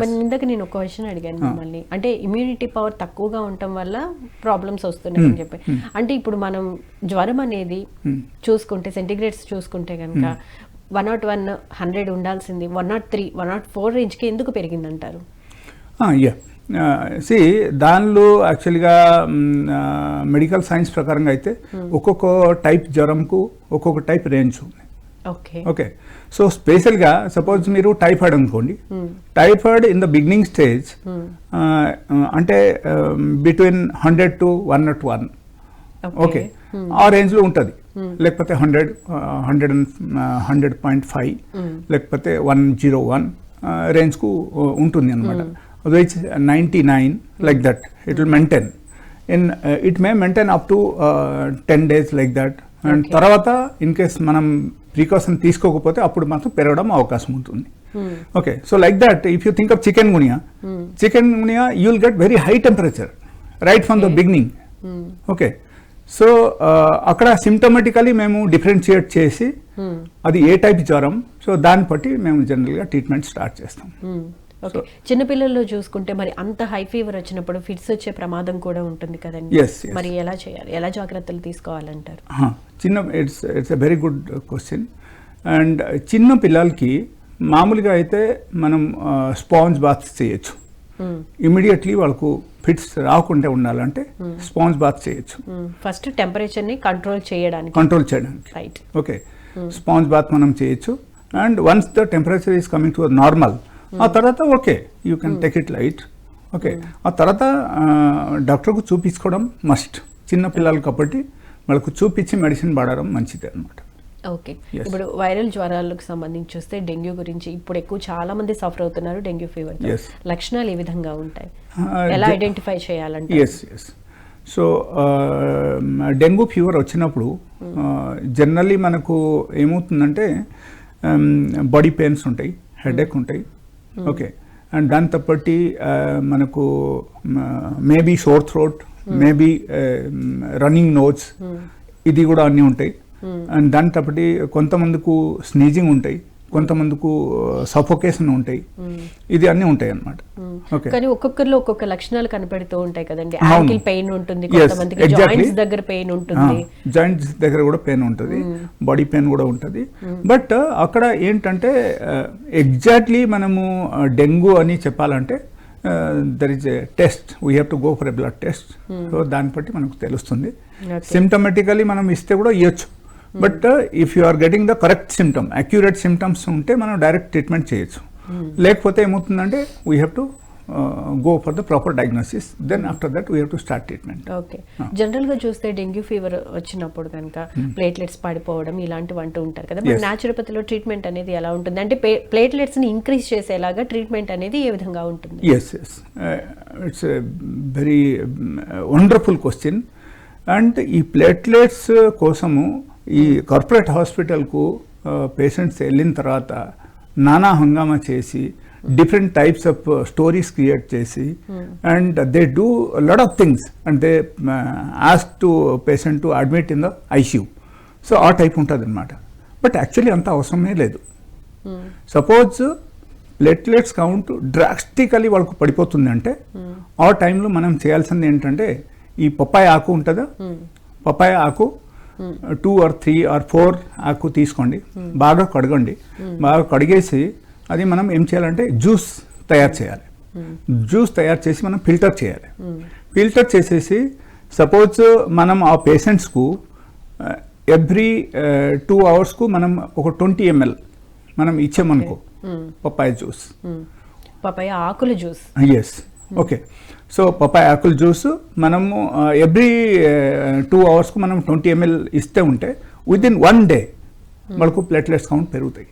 మరి ఇందాక నేను ఒక క్వశ్చన్ అడిగాను మిమ్మల్ని. అంటే ఇమ్యూనిటీ పవర్ తక్కువగా ఉండటం వల్ల ప్రాబ్లమ్స్ వస్తున్నాయి అని చెప్పి. అంటే ఇప్పుడు మనం జ్వరం అనేది చూసుకుంటే సెంటిగ్రేడ్స్ చూసుకుంటే కనుక వన్ నాట్ వన్ హండ్రెడ్ ఉండాల్సింది. One nought three one nought four రేంజ్కి ఎందుకు పెరిగిందంటారు? యా సి దానిలో యాక్చువల్గా మెడికల్ సైన్స్ ప్రకారంగా అయితే ఒక్కొక్క టైప్ జ్వరంకు ఒక్కొక్క టైప్ రేంజ్ ఉంది. ఓకే సో స్పెషల్గా సపోజ్ మీరు టైఫాయిడ్ అనుకోండి typhoid in the beginning stage అంటే between hundred to one nought one okay ఆ రేంజ్లో ఉంటుంది లేకపోతే hundred hundred and hundred point five లేకపోతే వన్ జీరో వన్ రేంజ్కు ఉంటుంది అనమాట which ninety nine like that it will maintain in it may maintain up to ten days like that and. తర్వాత in case మనం ప్రికాషన్ తీసుకోకపోతే అప్పుడు మాత్రం పెరగడం అవకాశం ఉంటుంది. Okay. So like that if you think of chikungunya chikungunya you will get very high temperature right from the. Beginning okay. So అక్కడ symptomatically మేము డిఫరెన్షియేట్ చేసి అది ఏ టైప్ జ్వరం సో దాన్ని బట్టి మేము జనరల్గా ట్రీట్మెంట్ స్టార్ట్ చేస్తాం. ఓకే చిన్నపిల్లల్లో చూసుకుంటే మరి అంత హై ఫీవర్ వచ్చినప్పుడు ఫిట్స్ వచ్చే ప్రమాదం కూడా ఉంటుంది కదండి. మరి ఎలా చేయాలి? ఎలా జాగ్రత్తలు తీసుకోవాలంటారు? చిన్న it's it's a very good question and చిన్న పిల్లలకి మామూలుగా అయితే మనం స్పాంజ్ బాత్స్ చేయొచ్చు. ఇమీడియట్లీ వాళ్ళకు ఫిట్స్ రాకుండా ఉండాలంటే స్పాంజ్ బాత్ చేయొచ్చు. ఫస్ట్ టెంపరేచర్ని కంట్రోల్ చేయడానికి. కంట్రోల్ చేయడానికి. రైట్ ఓకే స్పాంజ్ బాత్ మనం చేయొచ్చు. And once the temperature is coming to normal ఆ తర్వాత okay you can take it light okay ఆ తర్వాత డాక్టర్కు చూపించుకోవడం మస్ట్ చిన్న పిల్లలు కాబట్టి వాళ్ళకు చూపించి మెడిసిన్ వాడడం మంచిది అనమాట ఓకే. ఇప్పుడు వైరల్ జ్వరాలకు సంబంధించి చూస్తే డెంగ్యూ గురించి ఇప్పుడు ఎక్కువ చాలా మంది సఫర్ అవుతున్నారు డెంగ్యూ ఫీవర్. లక్షణాలు ఏ విధంగా ఉంటాయి? ఎలా ఐడెంటిఫై చేయాలంటే yes yes so dengue fever వచ్చినప్పుడు జనరల్లీ మనకు ఏమవుతుందంటే బాడీ పెయిన్స్ ఉంటాయి హెడేక్ ఉంటాయి. ఓకే అండ్ దాని తప్పటి మనకు maybe sore throat maybe running nose ఇది కూడా అన్నీ ఉంటాయి అండ్ దాని తప్పటి కొంతమందికు స్నీజింగ్ ఉంటాయి కొంతమందికు సఫోకేషన్ ఉంటాయి. ఇది అన్నీ ఉంటాయి అన్నమాట ఓకే. కానీ ఒక్కొక్కరిలో ఒక్కొక్క లక్షణాలు కనపడుతూ ఉంటాయి కదండి. యాంకిల్ పెయిన్ ఉంటుంది కొంతమందికి. జాయింట్స్ దగ్గర పెయిన్ ఉంటుంది. జాయింట్స్ దగ్గర కూడా పెయిన్ ఉంటుంది. బాడీ పెయిన్ కూడా ఉంటుంది. బట్ అక్కడ ఏంటంటే ఎగ్జాక్ట్లీ మనము డెంగ్యూ అని చెప్పాలంటే there is a test we have to go for a blood test so దాన్ని బట్టి మనకు తెలుస్తుంది. సిమ్టమెటికలీ మనం ఇస్తే కూడా ఇవ్వచ్చు but if you are getting the correct symptom accurate symptoms ఉంటే మనం డైరెక్ట్ ట్రీట్మెంట్ చేయొచ్చు. లేకపోతే ఏమవుతుందంటే we have to go for the proper diagnosis then after that we have to start treatment okay జనరల్గా చూస్తే డెంగ్యూ ఫీవర్ వచ్చినప్పుడు కనుక platelets పడిపోవడం ఇలాంటివి అంటూ ఉంటారు కదా. మరి. న్యాచురోపతిలో ట్రీట్మెంట్ అనేది ఎలా ఉంటుంది? అంటే ప్లేట్లెట్స్ని ఇంక్రీజ్ చేసేలాగా ట్రీట్మెంట్ అనేది ఏ విధంగా ఉంటుంది? Yes yes it's very wonderful question and ఈ ప్లేట్లెట్స్ కోసము ఈ కార్పొరేట్ హాస్పిటల్కు పేషెంట్స్ వెళ్ళిన తర్వాత నానా హంగామా చేసి different types of stories create చేసి and they do lot of things. And they ask to patient to admit in the ICU so ఆ టైప్ ఉంటుంది అనమాట బట్ యాక్చువల్లీ అంత అవసరమే లేదు. సపోజ్ ప్లేట్లెట్స్ కౌంట్ డ్రాస్టికలీ వాళ్ళకు పడిపోతుంది అంటే ఆ టైంలో మనం చేయాల్సింది ఏంటంటే ఈ పప్పాయ ఆకు ఉంటుందా? పప్పాయ ఆకు two or three or four ఆకు తీసుకోండి. బాగా కడగండి. బాగా కడిగేసి అది మనం ఏం చేయాలంటే జ్యూస్ తయారు చేయాలి. జ్యూస్ తయారు చేసి మనం ఫిల్టర్ చేయాలి. ఫిల్టర్ చేసేసి సపోజ్ మనం ఆ పేషెంట్స్కు ఎవ్రీ టూ అవర్స్కు మనం ఒక ట్వంటీ ఎంఎల్ మనం ఇచ్చామనుకో పప్పాయ జ్యూస్. పపాయ ఆకుల juice. Yes okay. So papaya ఆకుల జ్యూస్ మనము ఎవ్రీ టూ అవర్స్కు మనం ట్వంటీ ఎంఎల్ ఇస్తే ఉంటే విత్ ఇన్ వన్ డే మనకు ప్లేట్లెట్స్ కౌంట్ పెరుగుతాయి.